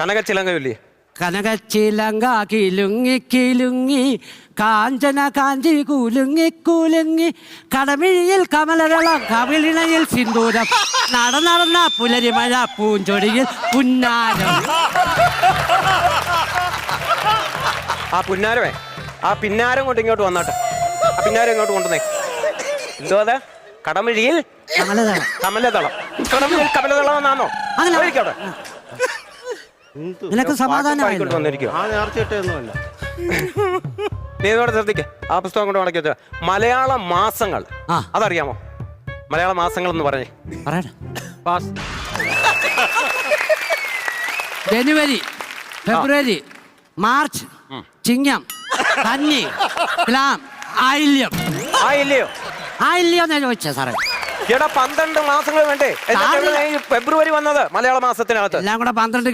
കനകച്ചിലങ്കയില്ലേ? കനകച്ചിലങ്ക കിലുങ്ങി കിലുങ്ങി കാഞ്ചന കാഞ്ചി കുലുങ്ങി കുലുങ്ങി കടമിഴിയിൽ കമലരളം കവിളിണയിൽ സിന്ദൂരം നട നടന്ന പുലരിമഴ പൂഞ്ചൊടിയിൽ പുന്നാരം. ആ പുന്നാരമേ ആ പിന്നാരം കൊണ്ട് ഇങ്ങോട്ട് വന്നോട്ടെ. ആ പിന്നാരം ഇങ്ങോട്ട് കൊണ്ടുവന്നേ. എന്തോ അതെ? കടമിഴിയിൽ കമലതളം. കമലതളം. കടമിഴിയിൽ കമലതളം എന്നാണോ അങ്ങനെ. നിനക്ക് സമാധാനം കൊണ്ട് വന്നിരിക്കുക ആ നേർച്ചയിട്ടൊന്നുമല്ല നീ ഇതോടെ ശ്രദ്ധിക്ക. ആ പുസ്തകം കൊണ്ട് മടക്കി വെച്ചാൽ മലയാള മാസങ്ങൾ. ആ. അതറിയാമോ? മലയാള മാസങ്ങൾ എന്ന് പറഞ്ഞേ. പറയടാ. പാസ്. ജനുവരി ഫെബ്രുവരി മാർച്ച് ചിങ്ങം കന്നി തുലാം ആയില്യം. ആ ഇല്ലയോ ആയില്യം എന്നാ ചോദിച്ചേ സാറേ? എടാ പന്ത്രണ്ട് മാസങ്ങൾ വേണ്ടേ? എന്നിട്ടാണ് ഈ ഫെബ്രുവരി വന്നത് മലയാള മാസത്തിനകത്ത്. എല്ലാം കൂടെ പന്ത്രണ്ട്